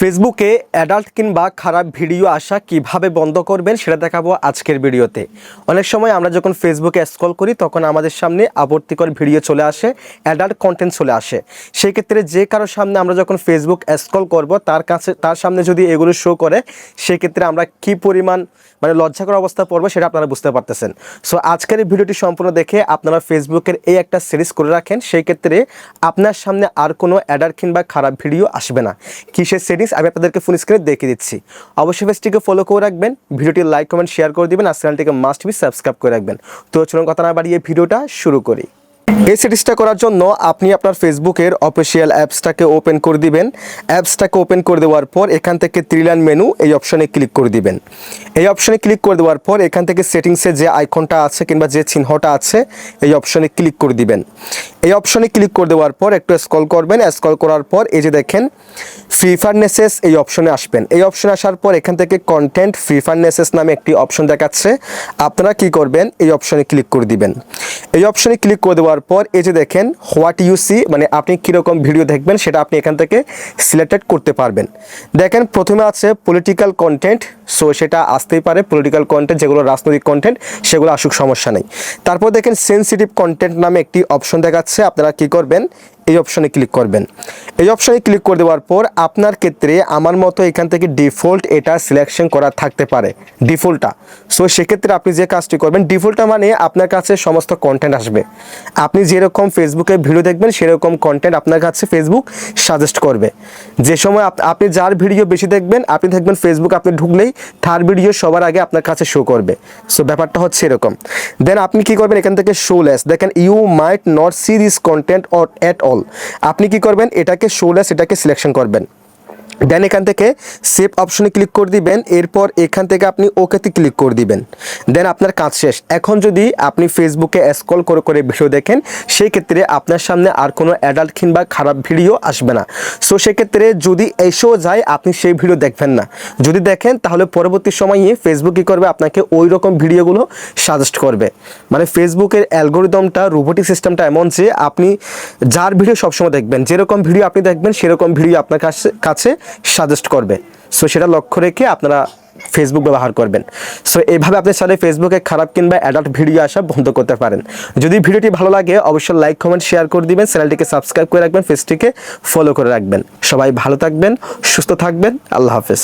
ফেসবুকে অ্যাডাল্ট কিংবা খারাপ ভিডিও আসা কীভাবে বন্ধ করবেন সেটা দেখাবো আজকের ভিডিওতে। অনেক সময় আমরা যখন ফেসবুকে স্ক্রল করি, তখন আমাদের সামনে আপত্তিকর ভিডিও চলে আসে, অ্যাডাল্ট কন্টেন্ট চলে আসে। সেই ক্ষেত্রে যে কারোর সামনে আমরা যখন ফেসবুক স্ক্রল করব, তার কাছে, তার সামনে যদি এগুলো শো করে, সেই ক্ষেত্রে আমরা কি পরিমাণ মানে লজ্জাকর অবস্থা পড়ব সেটা আপনারা বুঝতে পারতেছেন। সো আজকের ভিডিওটি সম্পূর্ণ দেখে আপনারা ফেসবুকের এই একটা সিরিজ করে রাখেন। সেই ক্ষেত্রে আপনার সামনে আর কোনো অ্যাডাল্ট কিংবা খারাপ ভিডিও আসবে না। কিসের সেটিংস আমি আপনাদেরকে ফোন স্ক্রিনে দেখে দিচ্ছি। অবশ্যই পেজটিকে ফলো করে রাখবেন, ভিডিওটি লাইক কমেন্ট শেয়ার করে দেবেন, আর চ্যানেলটিকে মাস্ট বি সাবস্ক্রাইব করে রাখবেন। তো চলুন কথা না বাড়িয়ে ভিডিওটা শুরু করি। এই সেটিংসটা করার জন্য আপনি আপনার ফেসবুকের অফিসিয়াল অ্যাপসটাকে ওপেন করে দিবেন। অ্যাপসটাকে ওপেন করে দেওয়ার পর এখান থেকে ত্রিলাইন মেনু এই অপশনে ক্লিক করে দিবেন। এই অপশনে ক্লিক করে দেওয়ার পর এখান থেকে সেটিংসে যে আইকনটা আছে কিংবা যে চিহ্নটা আছে, এই অপশনে ক্লিক করে দিবেন। এই অপশনে ক্লিক করে দেওয়ার পর একটু স্ক্রল করবেন। স্ক্রল করার পর এই যে দেখেন ফ্রি ফায়ারনেসেস এই অপশনে আসবেন। এই অপশনে আসার পর এখান থেকে কন্টেন্ট ফ্রি ফায়ারনেসেস নামে একটি অপশন দেখাচ্ছে। আপনারা কি করবেন? এই অপশনে ক্লিক করে দিবেন। এই অপশনে ক্লিক করে দেওয়ার পর এই যে দেখেন হোয়াট ইউ সি মানে আপনি কীরকম ভিডিও দেখবেন সেটা আপনি এখান থেকে সিলেক্টেড করতে পারবেন। দেখেন, প্রথমে আছে পলিটিক্যাল কন্টেন্ট সো সেটা আসতেই পারে। পলিটিক্যাল কন্টেন্ট যেগুলো রাজনৈতিক কন্টেন্ট সেগুলো আসুক, সমস্যা নেই। তারপর দেখেন সেন্সিটিভ কন্টেন্ট নামে একটি অপশন দেখাচ্ছে। আপনারা কি করবেন? এই অপশনে ক্লিক করবেন। এই অপশনে ক্লিক করে দেওয়ার পর আপনার ক্ষেত্রে আমার মতো এখান থেকে ডিফল্ট এটা সিলেকশন করা থাকতে পারে। ডিফল্টটা সো সেক্ষেত্রে আপনি যে কাজটি করবেন ডিফল্টটা মানে আপনার কাছে সমস্ত কন্টেন্ট আসবে। আপনি যেরকম ফেসবুকে ভিডিও দেখবেন, সেরকম কন্টেন্ট আপনার কাছে ফেসবুক সাজেস্ট করবে। যে সময় আপ- আপনি যার ভিডিও বেশি দেখবেন, আপনি দেখবেন ফেসবুক আপনি ঢুকলেই তার ভিডিও সবার আগে আপনার কাছে শো করবে। সো ব্যাপারটা হচ্ছে এরকম। দেন আপনি কি করবেন? এখান থেকে শো শোলেস দেখেন you might not see this content or at all আপনি কি করবেন? এটাকে শো শোলেস এটাকে সিলেকশন করবেন। দেন এখান থেকে সেভ অপশনে ক্লিক করে দিবেন, এরপর এখান থেকে আপনি ওকেতে ক্লিক করে দিবেন। দেন আপনার কাজ শেষ। এখন যদি আপনি ফেসবুকে স্ক্রল করে করে ভিডিও দেখেন, সেই ক্ষেত্রে আপনার সামনে আর কোনো অ্যাডাল্ট কিংবা খারাপ ভিডিও আসবে না। সো সেক্ষেত্রে যদি এসেও যায়, আপনি সেই ভিডিও দেখবেন না। যদি দেখেন, তাহলে পরবর্তী সময়ে ফেসবুক কী করবে? আপনাকে ওই রকম ভিডিওগুলো সাজেস্ট করবে। মানে ফেসবুকের অ্যালগোরিদমটা রোবোটিক সিস্টেমটা এমন যে, আপনি যার ভিডিও সবসময় দেখবেন, যেরকম ভিডিও আপনি দেখবেন, সেরকম ভিডিও আপনার কাছে কাছে সাজেস্ট করবে। সো সেটা লক্ষ্য রেখে আপনারা ফেসবুক ব্যবহার করবেন। সো এইভাবে আপনি চাইলে ফেসবুকে খারাপ কিংবা অ্যাডাল্ট ভিডিও আসা বন্ধ করতে পারেন। যদি ভিডিওটি ভালো লাগে, অবশ্যই লাইক কমেন্ট শেয়ার করে দিবেন। চ্যানেলটিকে সাবস্ক্রাইব করে রাখবেন ফেসটিকে ফলো করে রাখবেন। সবাই ভালো থাকবেন, সুস্থ থাকবেন। আল্লাহ হাফেজ।